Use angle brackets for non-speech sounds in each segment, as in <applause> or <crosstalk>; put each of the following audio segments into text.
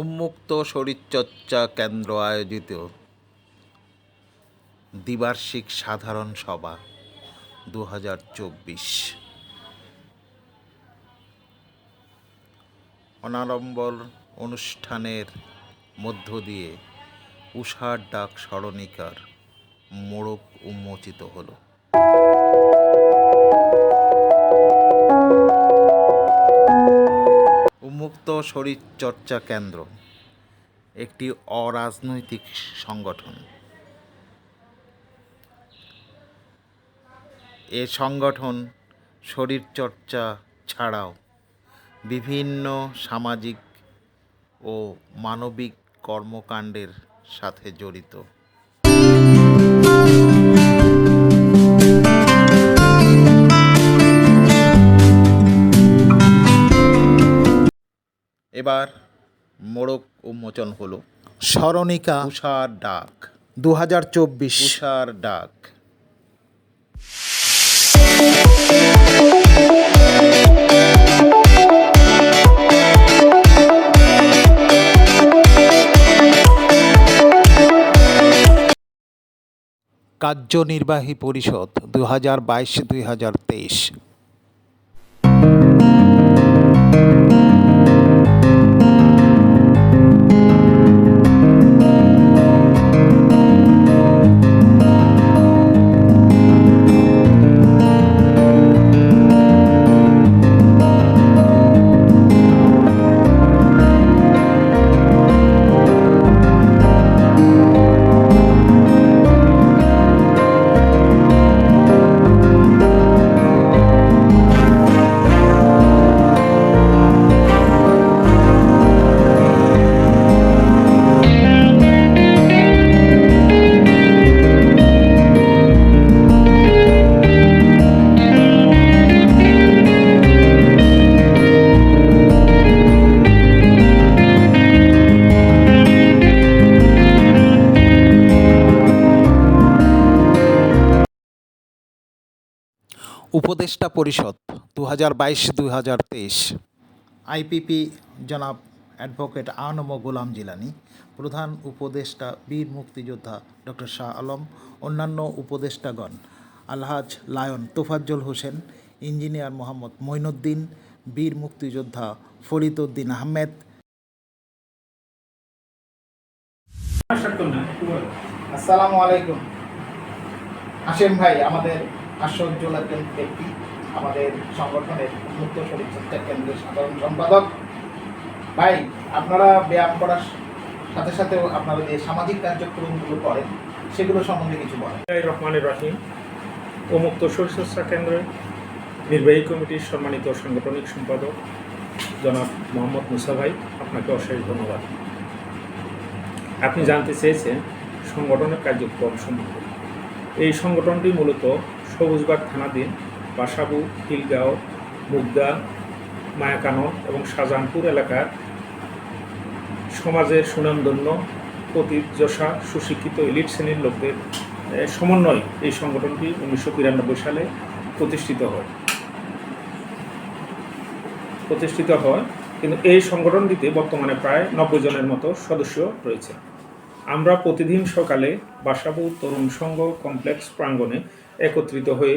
উন্মুক্ত শরীরচর্চা কেন্দ্র আয়োজিত দ্বিবার্ষিক সাধারণ সভা দু হাজার চব্বিশ। অনাড়ম্বর অনুষ্ঠানের মধ্য দিয়ে উষার ডাক স্মরণিকার মোড়ক উন্মোচিত হলো। উন্মুক্ত শরীরচর্চা কেন্দ্র, একটি অরাজনৈতিক সংগঠন। এ সংগঠন শরীরচর্চা ছাড়াও বিভিন্ন সামাজিক ও মানবিক কর্মকাণ্ডের সাথে জড়িত। এবার মোড়ক উন্মোচন হলো। স্মরণিকা উষার ডাক। দু হাজার চব্বিশ। উষার ডাক। কার্যনির্বাহী পরিষদ দু হাজার বাইশ দুই হাজার তেইশ। উপদেষ্টা পরিষদ দু হাজার বাইশ দুই হাজার তেইশ। আইপিপি জনাব অ্যাডভোকেট আনম গোলাম জিলানি প্রধান উপদেষ্টা বীর মুক্তিযোদ্ধা ডক্টর শাহ আলম অন্যান্য উপদেষ্টাগণ আলহাজ লায়ন তোফাজ্জল হোসেন ইঞ্জিনিয়ার মোহাম্মদ মঈনুদ্দিন বীর মুক্তিযোদ্ধা ফরিদউদ্দিন আহমেদ। আসসালামু আলাইকুম। হাসিম ভাই আমাদের আশ্চর্য একজন ব্যক্তি আমাদের সংগঠনের মুক্ত শরীরচর্চা কেন্দ্রের সাধারণ সম্পাদক। ভাই, আপনারা ব্যায়াম করার সাথে সাথেও আপনারা যে সামাজিক কার্যক্রমগুলো করেন, সেগুলো সম্বন্ধে কিছু বলেন। রহমানের রহিম উন্মুক্ত শরীরচর্চা কেন্দ্রের নির্বাহী কমিটির সম্মানিত সাংগঠনিক সম্পাদক, জনাব মোহাম্মদ মুসা ভাই, আপনাকে অশেষ ধন্যবাদ। আপনি জানতে চেয়েছেন সংগঠনের কার্যক্রম সম্পর্কে এই সংগঠনটি মূলত সবুজবাগ থানাধীন বাসাবু, খিলগাঁও, মুগদা মায়াকানন এবং শাহজাহানপুর এলাকার সমাজের সুনামধন্য প্রতিযশা সুশিক্ষিত এলিট শ্রেণির লোকদের সমন্বয় এই সংগঠনটি উনিশশো বিরানব্বই সালে প্রতিষ্ঠিত হয়। প্রতিষ্ঠিত হয়, কিন্তু এই সংগঠনটিতে বর্তমানে প্রায় নব্বই জনের মতো সদস্য রয়েছে। আমরা প্রতিদিন সকালে বাসাবু তরুণ সংঘ কমপ্লেক্স প্রাঙ্গণে একত্রিত হয়ে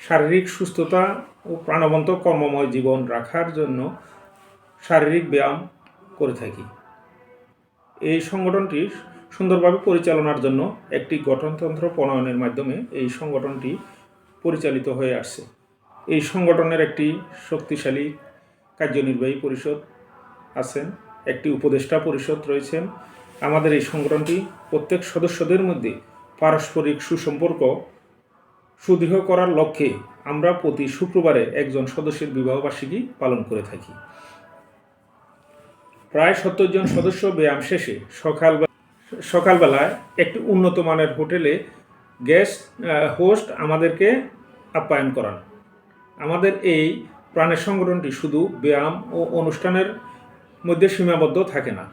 শারীরিক সুস্থতা ও প্রাণবন্ত কর্মময় জীবন রাখার জন্য শারীরিক ব্যায়াম করে থাকি। এই সংগঠনটি সুন্দরভাবে পরিচালনার জন্য একটি গঠনতন্ত্র প্রণয়নের মাধ্যমে এই সংগঠনটি পরিচালিত হয়ে আসছে। এই সংগঠনের একটি শক্তিশালী কার্যনির্বাহী পরিষদ আছেন, একটি উপদেষ্টা পরিষদ রয়েছেন। আমাদের এই সংগঠনটি প্রত্যেক সদস্যদের মধ্যে পারস্পরিক সুসম্পর্ক সুদৃঢ় করার লক্ষ্যে আমরা প্রতি শুক্রবারে একজন সদস্যের বিবাহবার্ষিকী পালন করে থাকি। প্রায় সত্তর জন সদস্য ব্যায়াম শেষে সকাল সকালবেলায় একটি উন্নত মানের হোটেলে গেস্ট হোস্ট আমাদেরকে আপ্যায়ন করান। আমাদের এই প্রাণের সংগঠনটি শুধু ব্যায়াম ও অনুষ্ঠানের মধ্যে সীমাবদ্ধ থাকে না।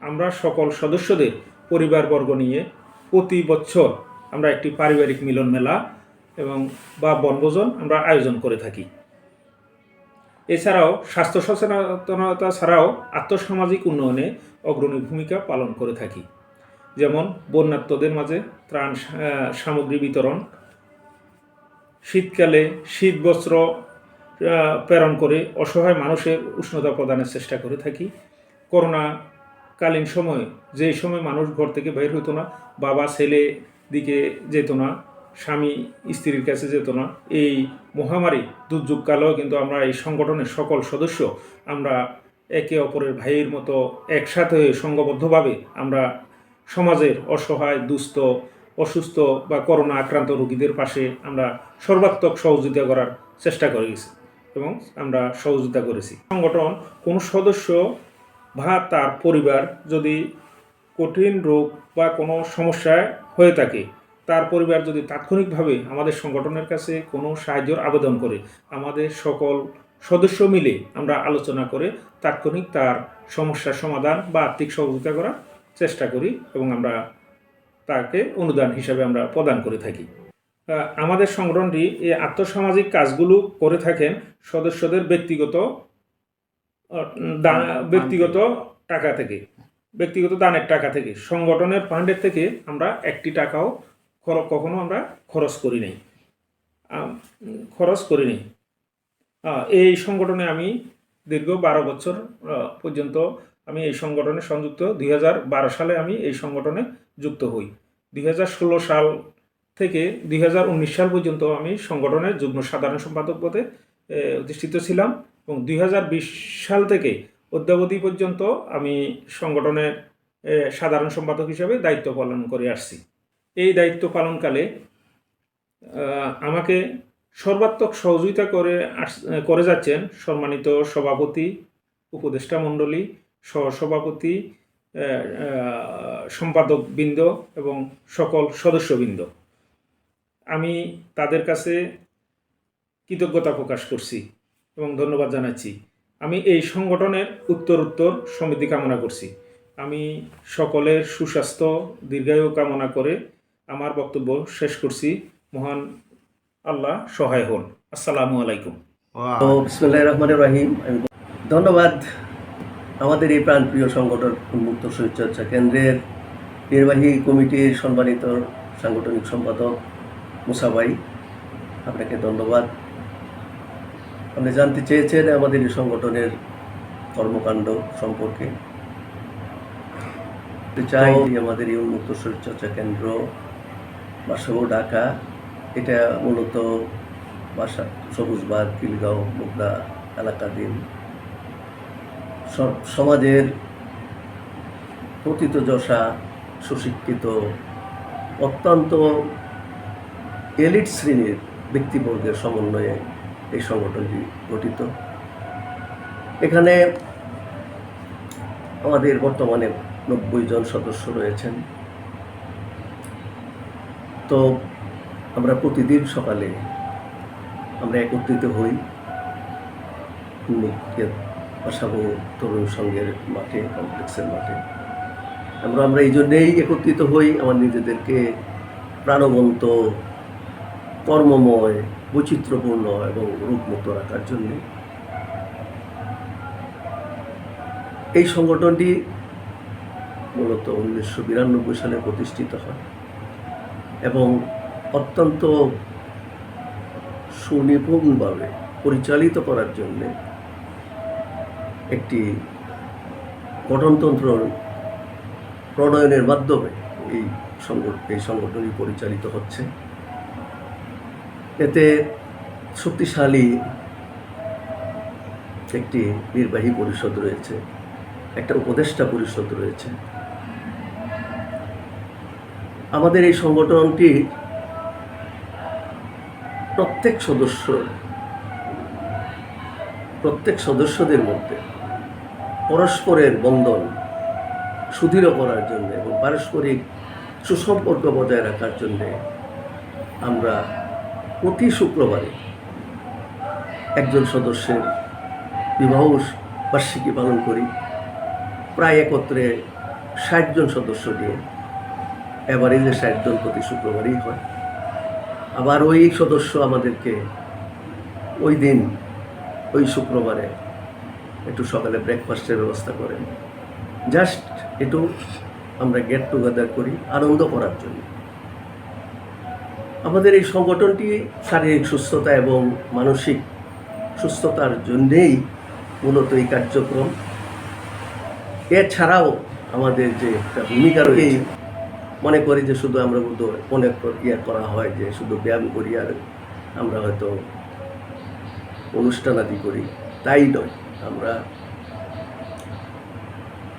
আমরা সকল সদস্যদের পরিবারবর্গ নিয়ে প্রতি বছর আমরা একটি পারিবারিক মিলন মেলা এবং বা বনভোজন আমরা আয়োজন করে থাকি। এছাড়াও স্বাস্থ্য সচেতনতা ছাড়াও আত্মসামাজিক উন্নয়নে অগ্রণী ভূমিকা পালন করে থাকি। যেমন বন্যাত্মদের মাঝে ত্রাণ সামগ্রী বিতরণ, শীতকালে শীত বস্ত্র প্রেরণ করে অসহায় মানুষের উষ্ণতা প্রদানের চেষ্টা করে থাকি। করোনা কালীন সময়ে যে সময় মানুষ ঘর থেকে বের হতো না, বাবা, ছেলে দিকে যেত না স্বামী স্ত্রীর কাছে যেত না। এই মহামারী দুর্যোগকালেও কিন্তু আমরা এই সংগঠনের সকল সদস্য আমরা একে অপরের ভাইয়ের মতো একসাথে হয়ে সংঘবদ্ধভাবে আমরা সমাজের অসহায়, দুস্থ, অসুস্থ বা করোনা আক্রান্ত রোগীদের পাশে আমরা সর্বাত্মক সহযোগিতা করার চেষ্টা করে গেছি এবং আমরা সহযোগিতা করেছি। সংগঠন কোনো সদস্য বা তার পরিবার যদি কঠিন রোগ বা কোনো সমস্যায় হয়ে থাকে তার পরিবার যদি তাৎক্ষণিকভাবে আমাদের সংগঠনের কাছে কোনো সাহায্যের আবেদন করে আমাদের সকল সদস্য মিলে আমরা আলোচনা করে তাৎক্ষণিক তার সমস্যার সমাধান বা আর্থিক সহযোগিতা করার চেষ্টা করি এবং আমরা তাকে অনুদান হিসাবে আমরা প্রদান করে থাকি। আমাদের সংগঠনটি এই আত্মসামাজিক কাজগুলো করে থাকেন সদস্যদের ব্যক্তিগত দা- ব্যক্তিগত টাকা থেকে ব্যক্তিগত দানের টাকা থেকে। সংগঠনের ফান্ডের থেকে আমরা একটি টাকাও কখনো আমরা খরচ করি নাই। খরচ করি নাই। এই সংগঠনে আমি দীর্ঘ বারো বছর পর্যন্ত আমি এই সংগঠনে সংযুক্ত। দুই হাজার বারো সালে আমি এই সংগঠনে যুক্ত হই। দুই হাজার ষোলো সাল থেকে দুই হাজার উনিশ সাল পর্যন্ত আমি সংগঠনের যুগ্ম সাধারণ সম্পাদক পদে অধিষ্ঠিত ছিলাম এবং দুই হাজার বিশ সাল থেকে অদ্যাবধি পর্যন্ত আমি সংগঠনের সাধারণ সম্পাদক হিসাবে দায়িত্ব পালন করে আসছি। এই দায়িত্ব পালনকালে আমাকে সর্বাত্মক সহযোগিতা করে করে যাচ্ছেন সম্মানিত সভাপতি, উপদেষ্টা মণ্ডলী, সহসভাপতি সম্পাদকবৃন্দ এবং সকল সদস্যবৃন্দ। আমি তাদের কাছে কৃতজ্ঞতা প্রকাশ করছি এবং ধন্যবাদ জানাচ্ছি। আমি এই সংগঠনের উত্তর উত্তর সমৃদ্ধি কামনা করছি। আমি সকলের সুস্বাস্থ্য, দীর্ঘায়ু কামনা করে আমার বক্তব্য শেষ করছি। মহান আল্লাহ সহায় হন। আসসালামু আলাইকুম। বিসমুল্লাহ রহমান রাহিম। ধন্যবাদ আমাদের এই প্রাণপ্রিয় সংগঠন উন্মুক্ত শরীরচর্চা কেন্দ্রের নির্বাহী কমিটির সম্মানিত সাংগঠনিক সম্পাদক মুসাবাই আপনাকে ধন্যবাদ। আপনি জানতে চেয়েছেন আমাদের এই সংগঠনের কর্মকাণ্ড সম্পর্কে। চাই আমাদের এই উন্মুক্ত শরীরচর্চা কেন্দ্র বাসব ঢাকা, এটা মূলত বাসা সবুজবাগ কিলগাঁও মুগদা এলাকাধীন সব সমাজের পতিতযশা সুশিক্ষিত, অত্যন্ত এলিট শ্রেণির ব্যক্তিবর্গের সমন্বয়ে এই সংগঠনটি গঠিত। এখানে আমাদের বর্তমানে নব্বই জন সদস্য রয়েছেন। তো আমরা প্রতিদিন সকালে আমরা একত্রিত হই বাসাবো তরুণ সংঘের মাঠে, কমপ্লেক্সের মাঠে। আমরা আমরা এই জন্যেই একত্রিত হই আমার নিজেদেরকে প্রাণবন্ত, কর্মময়, বৈচিত্র্যপূর্ণ এবং রূপমুক্ত রাখার জন্যে। এই সংগঠনটি মূলত উনিশশো বিরানব্বই সালে প্রতিষ্ঠিত হয়। এবং অত্যন্ত সুনিপুণভাবে পরিচালিত করার জন্য একটি গঠনতন্ত্র প্রণয়নের মাধ্যমে এই সংগঠন এই সংগঠনই পরিচালিত হচ্ছে। এতে শক্তিশালী একটি নির্বাহী পরিষদ রয়েছে, একটা উপদেষ্টা পরিষদ রয়েছে। আমাদের এই সংগঠনটি প্রত্যেক সদস্য, প্রত্যেক সদস্যদের মধ্যে পরস্পরের বন্ধন সুদৃঢ় করার জন্য এবং পারস্পরিক সুসম্পর্ক বজায় রাখার জন্য আমরা প্রতি শুক্রবারে একজন সদস্যের বিবাহ বার্ষিকী পালন করি। প্রায় একত্রে ষাট জন সদস্য অ্যাভারেজে ষাট জন প্রতি শুক্রবারই হয়। আবার ওই সদস্য আমাদেরকে ওই দিন, ওই শুক্রবারে একটু সকালে ব্রেকফাস্টের ব্যবস্থা করেন জাস্ট একটু আমরা গেট টুগেদার করি, আনন্দ করার জন্য। আমাদের এই সংগঠনটি শারীরিক সুস্থতা এবং মানসিক সুস্থতার জন্যেই মূলত এই কার্যক্রম। এছাড়াও আমাদের যে একটা ভূমিকা রয়েছে মনে করি যে শুধু আমরা বোধ কর- ইয়ে করা হয় যে শুধু ব্যায়াম করি আর আমরা হয়তো অনুষ্ঠানাদি করি। তাই নয়, আমরা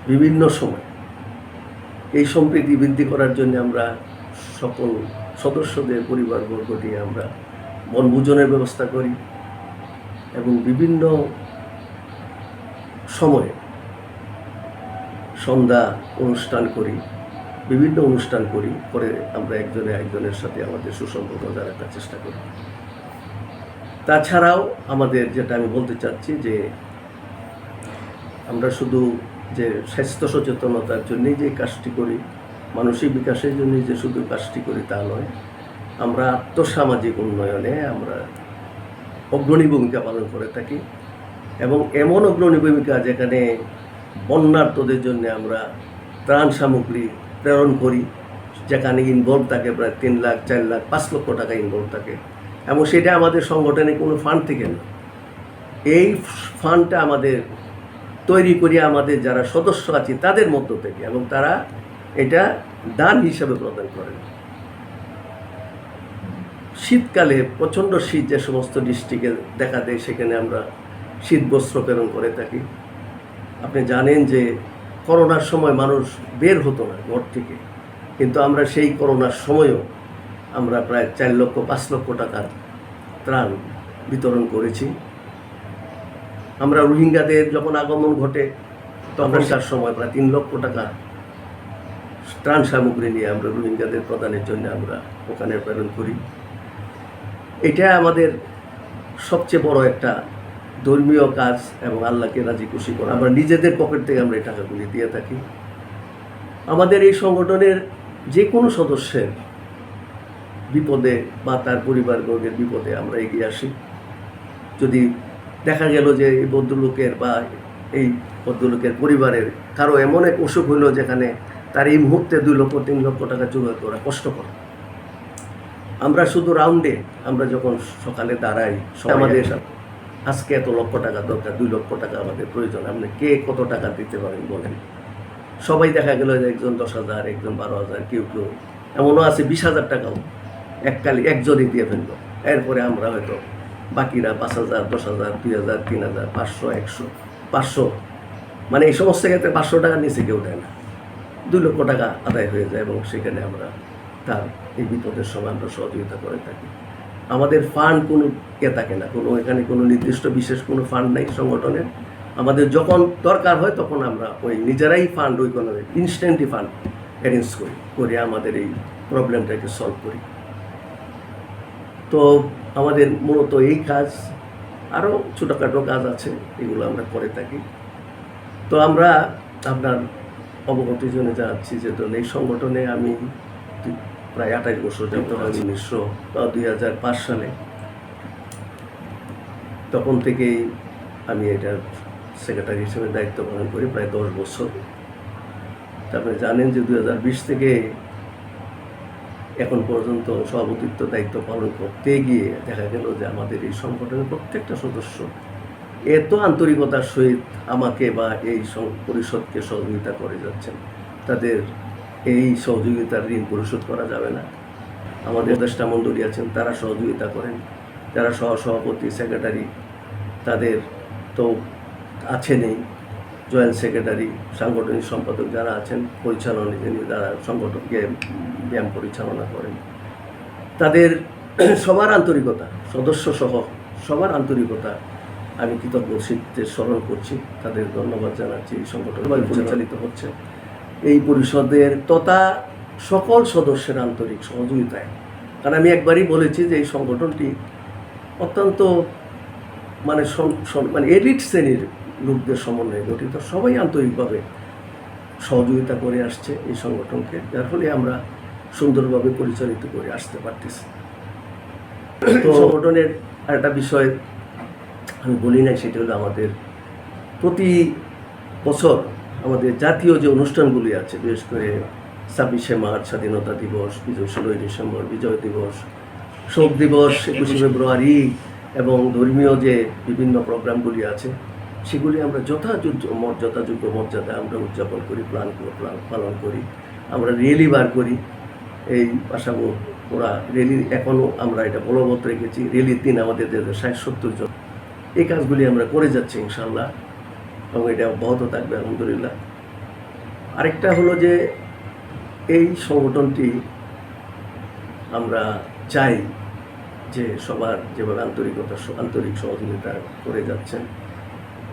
বিভিন্ন সময় এই সম্প্রীতি বৃদ্ধি করার জন্য আমরা সকল সদস্যদের পরিবারবর্গ দিয়ে আমরা বনভোজনের ব্যবস্থা করি এবং বিভিন্ন সময়ে সন্ধ্যা অনুষ্ঠান করি। বিভিন্ন অনুষ্ঠান করি, পরে আমরা একজনে একজনের সাথে আমাদের সুসম্পর্ক বজায় রাখার চেষ্টা করি। তাছাড়াও আমাদের যেটা আমি বলতে চাচ্ছি যে, আমরা শুধু যে স্বাস্থ্য সচেতনতার জন্যই যে কাজটি করি, মানসিক বিকাশের জন্যই যে শুধু কাজটি করি তা নয়, আমরা আত্মসামাজিক উন্নয়নে আমরা অগ্রণী ভূমিকা পালন করে থাকি এবং এমন অগ্রণী ভূমিকা যেখানে বন্যার্থদের জন্য আমরা ত্রাণ সামগ্রী প্রেরণ করি, যেখানে ইনভলভ থাকে প্রায় তিন লাখ, চার লাখ, পাঁচ লক্ষ টাকা ইনভলভ থাকে। এবং সেটা আমাদের সংগঠনে কোনো ফান্ড থেকে না। এই ফান্ডটা আমাদের তৈরি করি, আমাদের যারা সদস্য আছে তাদের মধ্য থেকে এবং তারা এটা দান হিসাবে প্রদান করেন। শীতকালে প্রচণ্ড শীত যে সমস্ত ডিস্ট্রিক্টে দেখা দেয়, সেখানে আমরা শীত বস্ত্র প্রেরণ করে থাকি। আপনি জানেন যে করোনার সময় মানুষ বের হতো না ঘর থেকে। কিন্তু আমরা সেই করোনার সময়ও আমরা প্রায় চার লক্ষ, পাঁচ লক্ষ টাকার ত্রাণ বিতরণ করেছি। আমরা রোহিঙ্গাদের যখন আগমন ঘটে, তখন তার সময় প্রায় তিন লক্ষ টাকা ত্রাণ সামগ্রী নিয়ে আমরা রোহিঙ্গাদের প্রদানের জন্য আমরা ওখানে প্রেরণ করি। এটা আমাদের সবচেয়ে বড় একটা ধর্মীয় কাজ এবং আল্লাহকে রাজি খুশি করা। আমরা নিজেদের পকেট থেকে আমরা এই টাকাগুলি দিয়ে থাকি। আমাদের এই সংগঠনের যে কোনো সদস্যের বিপদে বা তার পরিবারবর্গের বিপদে আমরা এগিয়ে আসি। যদি দেখা গেল যে এই ভদ্রলোকের বা এই ভদ্রলোকের পরিবারের কারও এমন এক অসুখ হইল যেখানে তার এই মুহূর্তে দুই লক্ষ তিন লক্ষ টাকা জোগাড় করা কষ্টকর। আমরা শুধু রাউন্ডে আমরা যখন সকালে দাঁড়াই আমাদের আজকে এত লক্ষ টাকা দরকার, দুই লক্ষ টাকা আমাদের প্রয়োজন, আপনি কে কত টাকা দিতে পারেন বলেন? সবাই দেখা গেল একজন দশ হাজার, একজন বারো হাজার, কেউ কেউ এমনও আছে বিশ হাজার টাকাও এককালে একজনই দিয়ে ফেলল। এরপরে আমরা হয়তো বাকিরা পাঁচ হাজার, দশ হাজার, দুই হাজার, তিন হাজার, পাঁচশো, একশো, পাঁচশো মানে এই সমস্ত ক্ষেত্রে পাঁচশো টাকার নিচে কেউ দেয় না। দুই লক্ষ টাকা আদায় হয়ে যায় এবং সেখানে আমরা তার এই বিপদের সময় আমরা সহযোগিতা করে থাকি। আমাদের ফান্ড কোনো ইয়ে থাকে না। কোনো এখানে কোনো নির্দিষ্ট বিশেষ কোনো ফান্ড নাই সংগঠনের। আমাদের যখন দরকার হয় তখন আমরা ওই নিজেরাই ফান্ড ওই কোনো ইনস্ট্যান্টলি ফান্ড অ্যারেঞ্জ করি, করে আমাদের এই প্রবলেমটাকে সলভ করি। তো আমাদের মূলত এই কাজ আরও ছোটোখাটো কাজ আছে, এগুলো আমরা করে থাকি। তো আমরা আপনার অবগতির জন্য জানাচ্ছি যে এই সংগঠনে আমি প্রায় আঠাশ বছর যাবত আছি উনিশশো দুই হাজার পাঁচ সালে। তখন থেকেই আমি এটার সেক্রেটারি হিসেবে দায়িত্ব পালন করি প্রায় দশ বছর। তারপরে জানেন যে দুই হাজার বিশ থেকে এখন পর্যন্ত সভাপতিত্ব দায়িত্ব পালন করতে গিয়ে দেখা গেল যে আমাদের এই সংগঠনের প্রত্যেকটা সদস্য এত আন্তরিকতার সহিত আমাকে বা এই পরিষদকে সহযোগিতা করে যাচ্ছেন। তাদের এই সহযোগিতার ঋণ পরিশোধ করা যাবে না। আমাদের দেশটা মণ্ডলী আছেন, তারা সহযোগিতা করেন। যারা সহ সভাপতি সেক্রেটারি, তাদের তো আছেনই জয়েন্ট সেক্রেটারি, সাংগঠনিক সম্পাদক যারা আছেন, পরিচালনা যারা সংগঠনকে ব্যায়াম পরিচালনা করেন। তাদের সবার আন্তরিকতা সদস্য সহ সবার আন্তরিকতা, আমি কৃতজ্ঞ স্মরণ করছি। তাদের ধন্যবাদ জানাচ্ছি। সংগঠন পরিচালিত হচ্ছে। এই পরিষদের তথা সকল সদস্যের আন্তরিক সহযোগিতায়। কারণ আমি একবারই বলেছি যে এই সংগঠনটি অত্যন্ত মানে মানে এলিট শ্রেণির লোকদের সমন্বয়ে গঠিত। সবাই আন্তরিকভাবে সহযোগিতা করে আসছে এই সংগঠনকে যার ফলে আমরা সুন্দরভাবে পরিচালিত করে আসতে পারতেছি। তো সংগঠনের একটা বিষয় আমি বলি নাই সেটা হলো আমাদের প্রতি বছর আমাদের জাতীয় যে অনুষ্ঠানগুলি আছে বিশেষ করে ছাব্বিশে মার্চ স্বাধীনতা দিবস বিজয় ষোলোই ডিসেম্বর বিজয় দিবস শোক দিবস একুশে ফেব্রুয়ারি এবং ধর্মীয় যে বিভিন্ন প্রোগ্রামগুলি আছে সেগুলি আমরা যথাযোগ্য মর্যাদাযোগ্য মর্যাদা আমরা উদযাপন করি প্ল্যান প্ল্যান পালন করি আমরা রেলি বার করি। এই পাশাবো ওরা রেলি এখনও আমরা এটা বলবৎ রেখেছি। রেলির দিন আমাদের ষাট সত্তর জন। এই কাজগুলি আমরা করে যাচ্ছি ইনশাল্লাহ এবং এটা অব্যাহত থাকবে, আলহামদুলিল্লাহ। আরেকটা হলো যে, এই সংগঠনটি আমরা চাই যে সবার যেভাবে আন্তরিকতা, আন্তরিক সহযোগিতা করে যাচ্ছেন,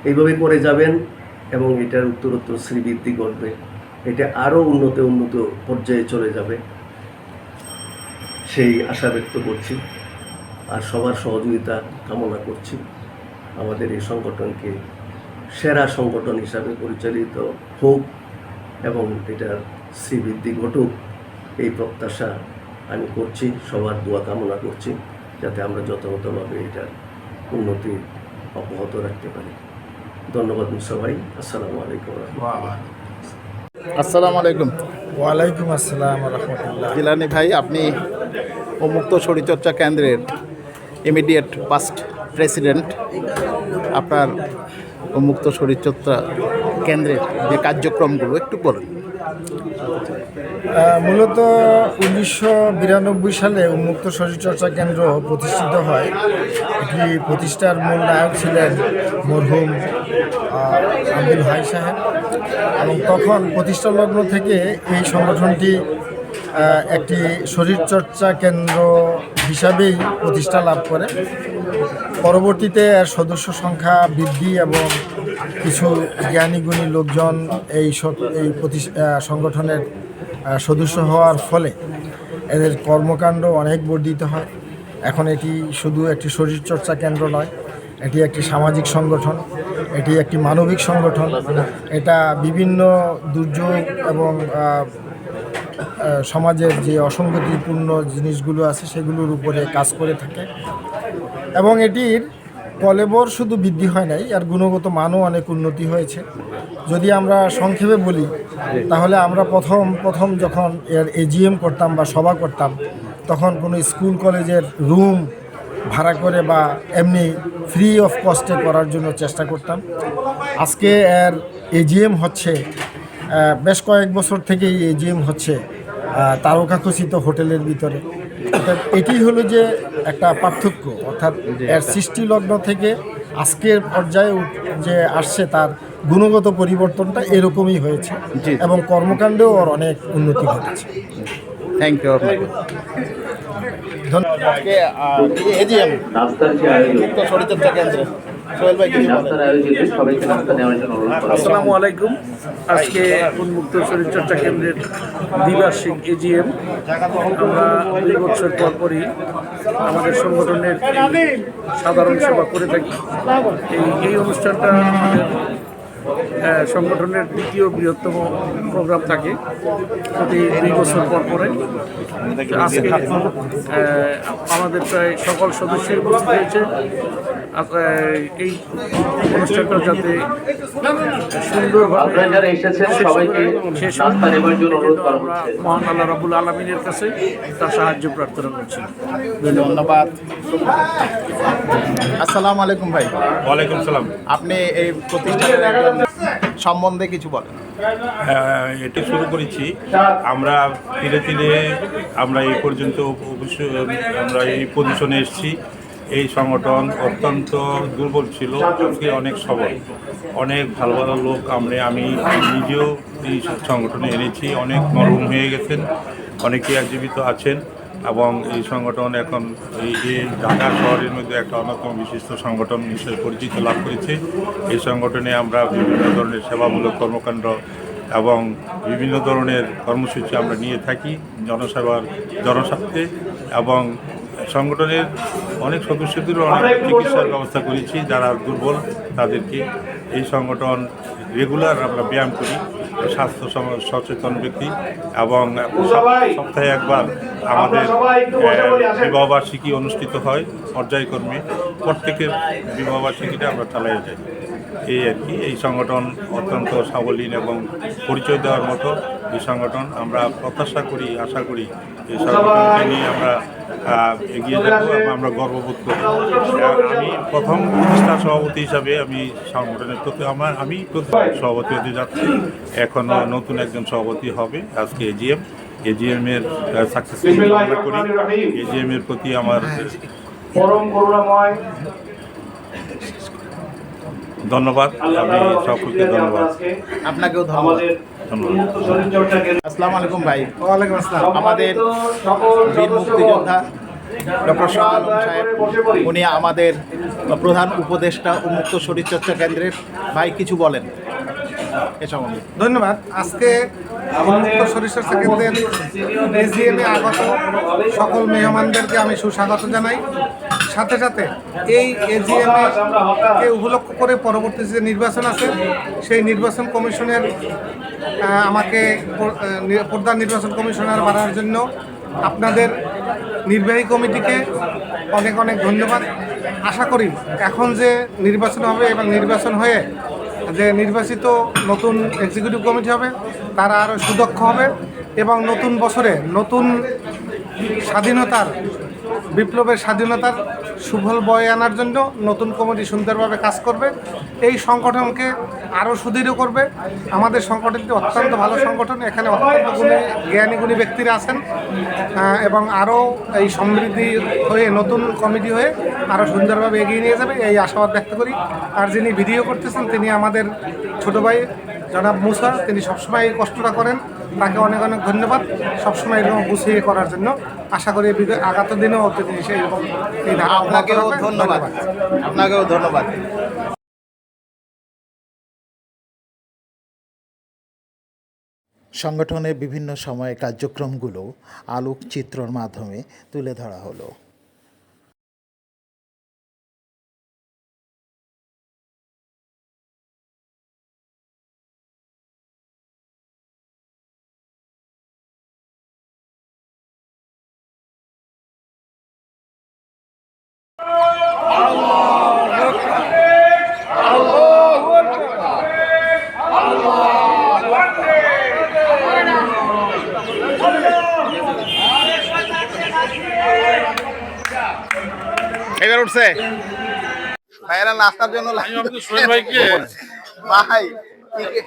এইভাবে করে যাবেন এবং এটার উত্তরোত্তর শ্রীবৃদ্ধি করবে এটা আরও উন্নত উন্নত পর্যায়ে চলে যাবে। সেই আশা ব্যক্ত করছি আর সবার সহযোগিতা কামনা করছি। আমাদের এই সংগঠনকে সেরা সংগঠন হিসাবে পরিচালিত হোক এবং এটার শ্রীবৃদ্ধি ঘটুক এই প্রত্যাশা আমি করছি সবার দোয়া কামনা করছি যাতে আমরা যথাযথভাবে এটার উন্নতি অব্যাহত রাখতে পারি। ধন্যবাদ সবাই আসসালামু আলাইকুম আসসালামু আলাইকুম। ওয়ালাইকুম আসসালাম রহমতুল্লাহ। জিলানি ভাই আপনি উন্মুক্ত শরীরচর্চা কেন্দ্রের ইমিডিয়েট পাস্ট প্রেসিডেন্ট আপনার উন্মুক্ত শরীরচর্চা কেন্দ্রের যে কার্যক্রমগুলো, একটু বলুন। মূলত উনিশশো বিরানব্বই সালে উন্মুক্ত শরীরচর্চা কেন্দ্র প্রতিষ্ঠিত হয়। এটি প্রতিষ্ঠার মূল নায়ক ছিলেন মরহুম আব্দুল হাই সাহেব। এবং তখন প্রতিষ্ঠা লগ্ন থেকে এই সংগঠনটি একটি শরীরচর্চা কেন্দ্র হিসাবেই প্রতিষ্ঠা লাভ করে। পরবর্তীতে এর সদস্য সংখ্যা বৃদ্ধি এবং কিছু জ্ঞানীগুণী লোকজন এই এই সংগঠনের সদস্য হওয়ার ফলে এদের কর্মকাণ্ড অনেক বর্ধিত হয়। এখন এটি শুধু একটি শরীরচর্চা কেন্দ্র নয়, এটি একটি সামাজিক সংগঠন, এটি একটি মানবিক সংগঠন। এটা বিভিন্ন দুর্যোগ এবং সমাজের যে অসঙ্গতিপূর্ণ জিনিসগুলো আছে সেগুলোর উপরে কাজ করে থাকে। এবং এটির কলেবর শুধু বৃদ্ধি হয় নাই আর গুণগত মানও অনেক উন্নতি হয়েছে। যদি আমরা সংক্ষেপে বলি, তাহলে আমরা প্রথম প্রথম যখন এর এজিএম করতাম বা সভা করতাম, তখন কোনো স্কুল, কলেজের রুম ভাড়া করে বা এমনি ফ্রি অফ কস্টে করার জন্য চেষ্টা করতাম। আজকে এর এজিএম হচ্ছে বেশ কয়েক বছর থেকেই এজিএম হচ্ছে। তারকাখচিত হোটেলের ভিতরে। অর্থাৎ এটি হলো যে একটা পার্থক্য অর্থাৎ এর সৃষ্টি লগ্ন থেকে আজকের পর্যায়ে যে আসছে তার গুণগত পরিবর্তনটা এরকমই হয়েছে। এবং কর্মকাণ্ডেও ওর অনেক উন্নতি ঘটেছে। থ্যাংক ইউ আপনাকে আসসালামু আলাইকুম। আজকে উন্মুক্ত শরীরচর্চা কেন্দ্রের দ্বিবার্ষিক এজিএম আমরা দুই বছর পর পরই আমাদের সংগঠনের সাধারণ সেবা করে থাকি। এই এই অনুষ্ঠানটা আমাদের সংগঠনের দ্বিতীয় বৃহত্তম প্রোগ্রাম থাকে প্রতি দুই বছর পর পরে। আজকে আমাদের প্রায় সকল সদস্যের উপস্থিত হয়েছে। এই অনুষ্ঠানটা যাতে সুন্দরভাবে শেষ মহান আল্লাহ রাবুল আলমিনের কাছে তার সাহায্য প্রার্থনা করছি। ধন্যবাদ। আসসালামু আলাইকুম ভাই। ওয়ালাইকুম সালাম। আপনি এই প্রতিষ্ঠানের সম্বন্ধে কিছু বলেন। হ্যাঁ, এটি শুরু করেছি। আমরা ধীরে ধীরে আমরা এই পর্যন্ত আমরা এই পজিশনে এসেছি। এই সংগঠন অত্যন্ত দুর্বল ছিল, আজকে অনেক সবল। অনেক ভালো ভালো লোক আমরা, আমি নিজেও এই সংগঠনে এনেছি, অনেক মরহুম হয়ে গেছেন, অনেকেই জীবিত আছেন এবং এই সংগঠন এখন এই যে ঢাকা শহরের মধ্যে একটা অন্যতম বিশিষ্ট সংগঠন হিসেবে পরিচিতি লাভ করেছে। এই সংগঠনে আমরা বিভিন্ন ধরনের সেবামূলক কর্মকাণ্ড এবং বিভিন্ন ধরনের কর্মসূচি আমরা নিয়ে থাকি, জনসেবার জনস্বার্থে এবং সংগঠনের অনেক সদস্যদেরও অনেক চিকিৎসার ব্যবস্থা করেছি, যারা দুর্বল তাদেরকে এই সংগঠন রেগুলার আমরা ব্যায়াম করি, স্বাস্থ্য সচেতন ব্যক্তি এবং সপ্তাহে একবার আমাদের বিবাহবার্ষিকী অনুষ্ঠিত হয় পর্যায়ক্রমে প্রত্যেকের বিবাহবার্ষিকীটা আমরা চালিয়ে যাই। এই আর কি, এই সংগঠন অত্যন্ত সাবলীন এবং পরিচয় দেওয়ার মতো এই সংগঠন আমরা প্রত্যাশা করি, আশা করি এই সংগঠনকে নিয়ে আমরা এগিয়ে যাব এবং আমরা গর্ববোধ করি। আমি প্রথম প্রতিষ্ঠা সভাপতি হিসাবে আমি সংগঠনের প্রতি, আমার, আমি সভাপতি হতে যাচ্ছি। এখনও নতুন একজন সভাপতি হবে, আজকে এজিএম। এজিএম এর সাকসেসফুল করি। এজিএম এর প্রতি আমার পরম করুণাময় ধন্যবাদ। আমি সকলকে ধন্যবাদ। আপনাকেও ধন্যবাদ। ধন্যবাদ। আসসালামু আলাইকুম ভাই। ওয়ালাইকুম আসসালাম। আমাদের বীর মুক্তিযোদ্ধা ডক্টর শাহ আলম সাহেব উনি আমাদের প্রধান উপদেষ্টা উন্মুক্ত শরীরচর্চা কেন্দ্রের ভাই কিছু বলেন। এ সম্বন্ধে। ধন্যবাদ। আজকে উন্মুক্ত শরীরচর্চা কেন্দ্রের এজিএমে আগত সকল মেহমানদেরকে আমি সুস্বাগত জানাই। সাথে সাথে এই এজিএমে কে উপলক্ষ করে পরবর্তী যে নির্বাচন আছে, সেই নির্বাচন কমিশনের আমাকে প্রধান নির্বাচন কমিশনার বাড়ার জন্য আপনাদের নির্বাহী কমিটিকে অনেক অনেক ধন্যবাদ। আশা করি এখন যে নির্বাচন হবে এবং নির্বাচন হয়ে যে নির্বাচিত নতুন এক্সিকিউটিভ কমিটি হবে, তারা আরও সুদক্ষ হবে এবং নতুন বছরে নতুন স্বাধীনতার, বিপ্লবের স্বাধীনতার সুফল বয়ে আনার জন্য নতুন কমিটি সুন্দরভাবে কাজ করবে। এই সংগঠনকে আরও সুদৃঢ় করবে। আমাদের সংগঠনটি অত্যন্ত ভালো সংগঠন। এখানে অত্যন্ত গুণী, জ্ঞানী, গুণী ব্যক্তিরা আছেন এবং আরও এই সমৃদ্ধি হয়ে, নতুন কমিটি হয়ে আরও সুন্দরভাবে এগিয়ে নিয়ে যাবে। এই আশাবাদ ব্যক্ত করি। আর যিনি ভিডিও করতেছেন, তিনি আমাদের ছোট ভাই জনাব মুসা, তিনি সবসময় এই কষ্টটা করেন। তাকে অনেক অনেক ধন্যবাদ সবসময় এরকম গুছিয়ে করার জন্য। আশা করি আগাত দিনেও তিনি সেই রকম এই আপনাকেও ধন্যবাদ। আপনাকেও ধন্যবাদ। সংগঠনের বিভিন্ন সময়ে কার্যক্রমগুলো আলোকচিত্রর মাধ্যমে তুলে ধরা হলো। এবার উঠছে ভাইয়েরা নাস্তার জন্য ভাইকে ভাই টিকে-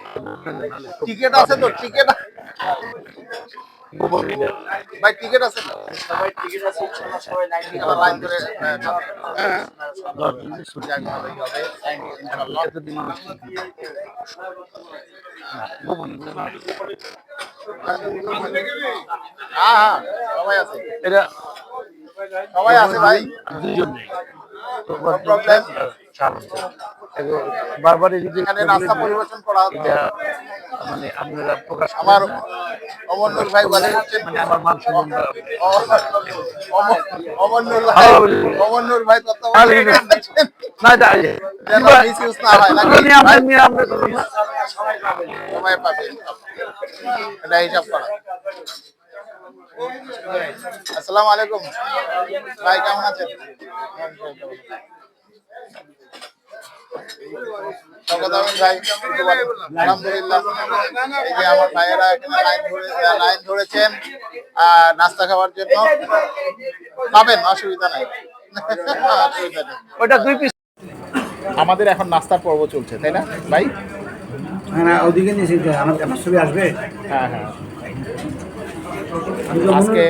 টিকিট আছে তো টিকিট ভাই টিকিট আছে তো? এবার লাইন ধরে আহ, যাক, ভালোই হবে। ইনশাআল্লাহ। হ্যাঁ হ্যাঁ সবাই আছে সবাই আছে ভাই। বারবার এখানে নাস্তা পরিবেশন করা হচ্ছে। মানে আপনারা প্রকাশ আমার অমরনুর ভাই বলে মানে আমার মান সম্মান অমরনুর ভাই অমরনুর ভাই না যায় না হয়। সবাই পাবে। এটা হিসাব করা। আসসালামু আলাইকুম। ভাই কেমন আছেন? শওকত ভাই আলহামদুলিল্লাহ। এই যে আমার ভাইয়েরা এখানে লাইন ধরে লাইন ধরেছেন আহ, নাস্তা খাওয়ার জন্য পাবেন অসুবিধা নাই। অসুবিধা নেই ওটা দুই পিস আমাদের এখন নাস্তার পর্ব চলছে তাই না ভাই? না ওদিকে নিয়েছি আমার আমার ছবি আসবে? হ্যাঁ হ্যাঁ। আজকে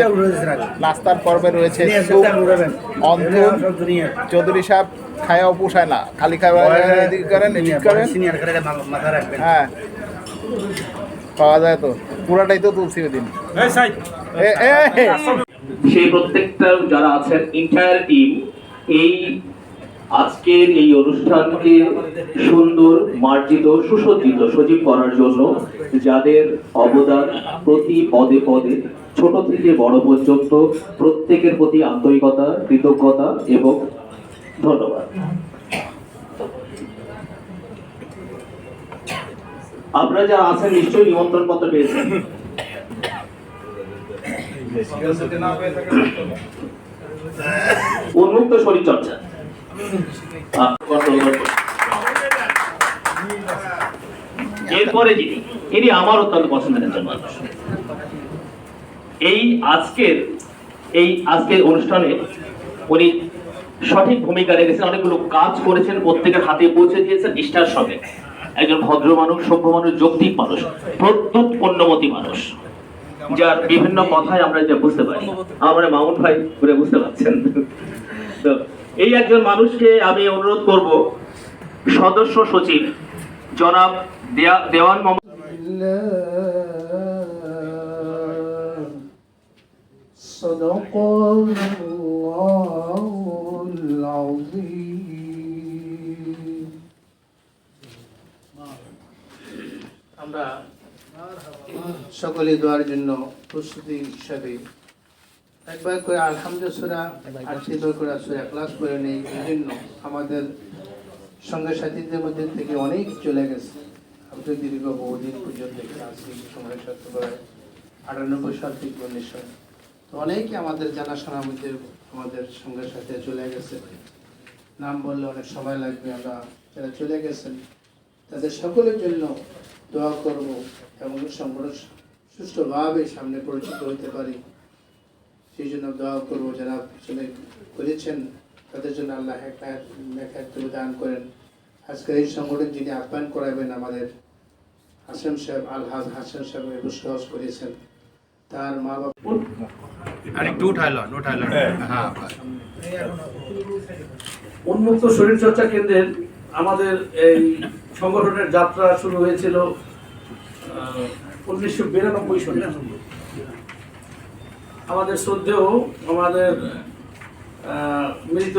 নাস্তার পর্বে রয়েছে চৌধুরী সাহেব খায়াও পোষায় না খালি খাওয়া করেন করেন। সিনিয়র করে মাথা রাখবেন। হ্যাঁ। পাওয়া যায় তো। পুরাটাই তো তুলছি এ, এ, সেই প্রত্যেকটা যারা আছেন এন্টায়ার টিম এই আজকের এই অনুষ্ঠানকে সুন্দর মার্জিত সুসজ্জিত সজীব করার জন্য যাদের অবদান প্রতি পদে পদে ছোট থেকে বড় পর্যন্ত প্রত্যেকের প্রতি আন্তরিকতা কৃতজ্ঞতা এবং ধন্যবাদ আপনারা যারা আছেন নিশ্চয়ই নিমন্ত্রণ পত্র পেয়েছেন <laughs> উন্মুক্ত শরীর চর্চা। এরপরে যিনি, ইনি আমার অত্যন্ত পছন্দের একজন মানুষ। এই আজকের এই আজকের অনুষ্ঠানে উনি সঠিক ভূমিকা রেখেছেন, অনেকগুলো কাজ করেছেন, প্রত্যেকের হাতে পৌঁছে দিয়েছেন, নিষ্ঠার সঙ্গে। একজন ভদ্র মানুষ, সভ্য মানুষ, যৌক্তিক মানুষ, প্রত্যুত পণ্যমতী মানুষ, যার বিভিন্ন কথায় আমরা যা বুঝতে পারি। আমরা মামুন ভাই করে বুঝতে পারছেন। তো এই একজন মানুষকে আমি অনুরোধ করব সদস্য সচিব জনাব দেয়া- দেওয়ান মোহাম্মদ صدق الله العظيم আমরা সকলে দোয়ার জন্য প্রস্তুতি হিসাবে একবার করে আলহামদুলিল্লাহ আর সেবার করে সুরা ক্লাস করে নেই এই জন্য আমাদের সঙ্গে সাথীদের মধ্যে থেকে অনেক চলে গেছে। আমাদের দীর্ঘ বহুদিন পর্যন্ত আজকে সময় সাথে করায় আটানব্বই সাল থেকে উনিশ সাল। তো অনেকে আমাদের জানাশোনার মধ্যে আমাদের সঙ্গে সাথে চলে গেছে। নাম বললে অনেক সময় লাগবে, আমরা যারা চলে গেছেন, তাদের সকলের জন্য দোয়া করব এবং সংগঠন সুষ্ঠুভাবে সামনে পরিচিত হতে পারি। সেই জন্য দোয়া করব যারা পিছনে করেছেন তাদের জন্য আল্লাহ দান করেন। আজকের এই সংগঠন যিনি আহ্বান করাবেন আমাদের হাসান সাহেব আলহাজ হাসান সাহেব সহজ করেছেন। তার মা বাবা উন্মুক্ত শরীরচর্চা কেন্দ্রের আমাদের এই সংগঠনের যাত্রা শুরু হয়েছিল উনিশশো বিরানব্বই সালে। আমাদের শ্রদ্ধেয় আমাদের মৃত